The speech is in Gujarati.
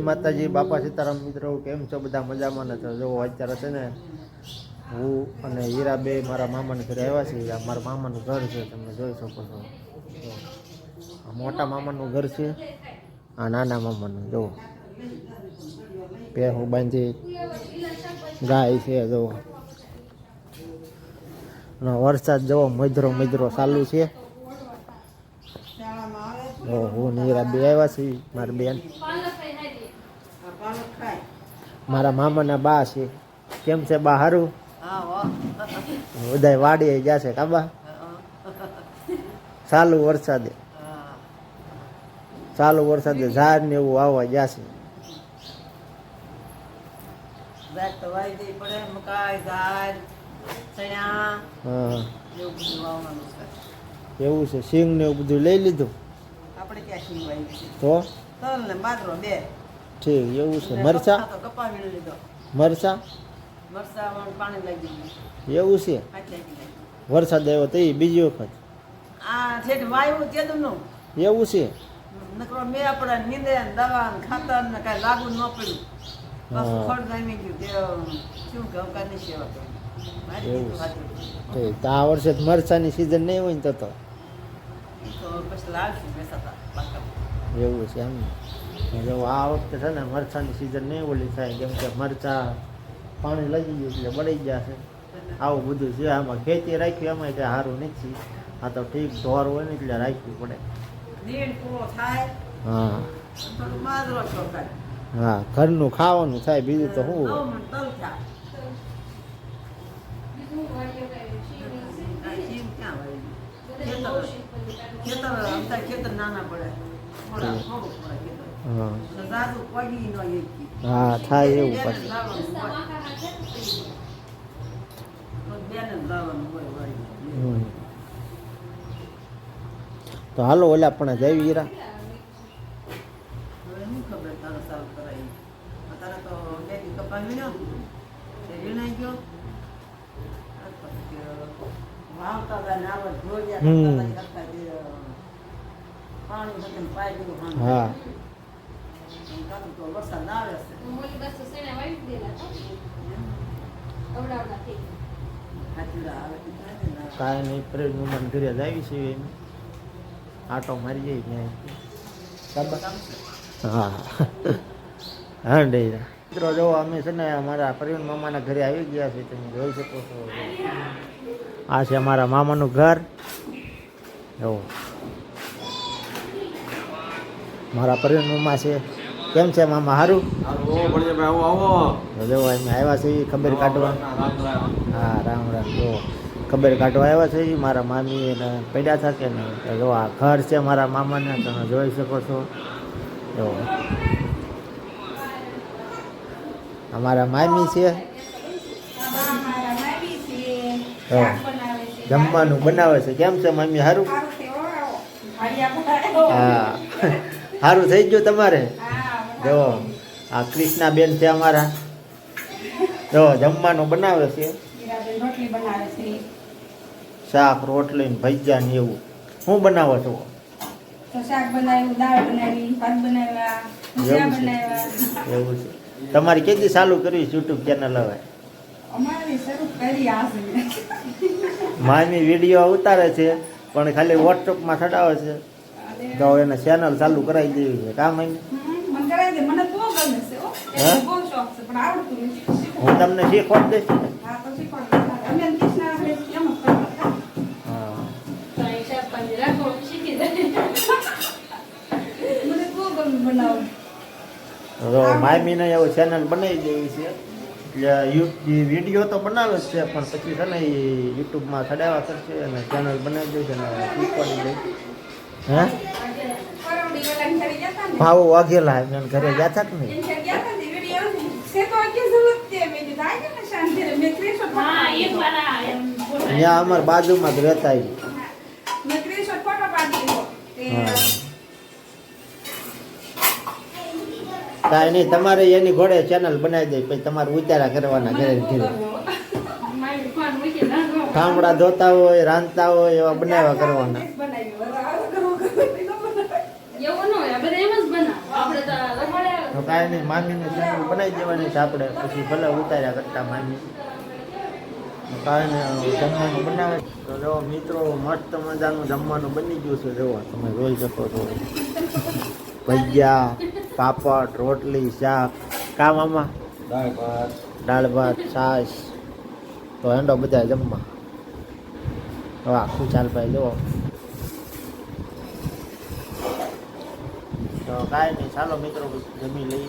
માતાજી, બાપા સીતારામ મિત્રો, કેમ છો બધા મજામાં? ને જો અત્યારે છે ને, હું અને હીરા બે મારા મામાને ઘરે આવ્યા છે આ મારા મામાનું ઘર છે, તમે જોઈ શકો છો. મોટા મામાનું ઘર છે, આ નાના મામાનું, જુઓ. હું બાંધી ગાય છે જો અને વરસાદ જવો મધરો મધરો ચાલુ છે. હું હીરા બે આવ્યા છીએ, મારી બેન. મારા મામાના બા છે. કેમ છે બા હારું? બધા વાડીએ જશે કાબા ચાલુ વરસાદે. ચાલુ વરસાદે ઝાડ ને એવું આવવા જશે એવું છે. સિંગ ને એવું બધું લઈ લીધું? આપણે ક્યાં સિંગ તો? ત્રણ ને માત્ર બે. ઠીક એવું છે. મરચા? તો કપા લીધો. મરચા? મરચા પાણી લાગી ગયું. એવું છે. વરસાદ આવ્યો તો એ બીજી વખત. એવું છે? આ વર્ષે મરચાની સિઝન નહીં હોય ને તો એવું છે એમ જો આ વખતે છે ને મરચાંની સિઝન નહીં ઓલી થાય કેમ કે મરચાં પાણી લાગી ગયું એટલે બળી જશે આવું બધું છે. આમાં ખેતી રાખી એમાં કંઈ સારું નથી. આ તો ઠીક ઢોર હોય ને એટલે રાખવી પડે. હા. હા ઘરનું ખાવાનું થાય બીજું તો શું ખેતર નાના પડે. હા. હા થાય એવું પછી. તો હાલો ઓલા પણ જઈ હીરા હવે તો ને તે, ના? કાંઈ નહીં પ્રેમ મન ઘરે જ આવી છે એમ આટો મારી જઈ ત્યાં હા. હા ડેરા. મિત્રો જો અમે છે ને અમારા પ્રવીણ મામાના ઘરે આવી ગયા છે તમે જોઈ શકો છો. આ છે અમારા મામાનું ઘર. જો. મારા પ્રવીણ મામા છે. કેમ છે મામા? સારું જો અમે આવ્યા છે ખબર કાઢવા. હા રામ રામ જો. ખબર કાઢવા આવ્યા છે મારા મામી એને પડ્યા থাকে ને તો જો આ ઘર છે મારા મામાને તમે જોઈ શકો છો. જો. અમારા મામી છે. જમવાનું બનાવે છે. કેમ છે મામી? સારું હા સારું થઈ ગયું તમારે? જો આ કૃષ્ણાબેન છે અમારા. જો જમવાનું બનાવે છે. શાક રોટલી ને ભજીયા ને એવું. શું બનાવો છો? એવું છે. એવું છે. તમારી કેદી ચાલુ કરવી યુટ્યુબ ચેનલ હવે? મામી વીડિયો ઉતારે છે પણ ખાલી વોટ્સઅપમાં ચડાવે છે. તો એને ચેનલ ચાલુ કરાવી દેવી છે. કામ હમ, હો. હે? એટલે બહુ શોખ છે પણ આવડતું નથી હું તમને શીખવાડ દઈશ ને? તો મામીને એવું ચેનલ બનાવી દેવી છે. એટલે વીડિયો તો બનાવે જ છે પણ પછી છે ને એ યુટ્યુબમાં ચડાવવા કરશે અને ચેનલ બનાવી દેશે અને શીખવાડી દે. હે? ભાવો વાઘેલા એમને ઘરે ગયા હતા કે નહીં અમારા બાજુમાં જ રહેતા કાંઈ નહીં તમારે એની ઘોડે ચેનલ બનાવી દે પછી તમારે ઉતારા કરવાના ઘરે ઘરે ઠામડા ધોતા હોય રાંધતા હોય એવા બનાવ્યા કરવાના બનાવ્યું. હવે આવું કરવું, કરવું, નહીં તો બનાવાય. એવું ન હોય આ બધા એમ જ બનાવો આપણે તો રખડે કાંઈ નહીં મામીને ચેનલ બનાવી દેવાની છે આપણે પછી ભલે ઉતાર્યા કરતા મામી. કાંઈ નહીં જમવાનું બનાવે. તો જો મિત્રો મસ્ત મજાનું જમવાનું બની ગયું છે. જુઓ તમે જોઈ શકો છો. ભજીયા પાપડ રોટલી શાક. કા મામા? દાળ ભાત. દાળ ભાત છાશ. તો હેંડો બધા જમવા. હવે આખું ચાલ ભાઈ જુઓ તો કાંઈ નહીં. ચાલો મિત્રો જમી લઈએ.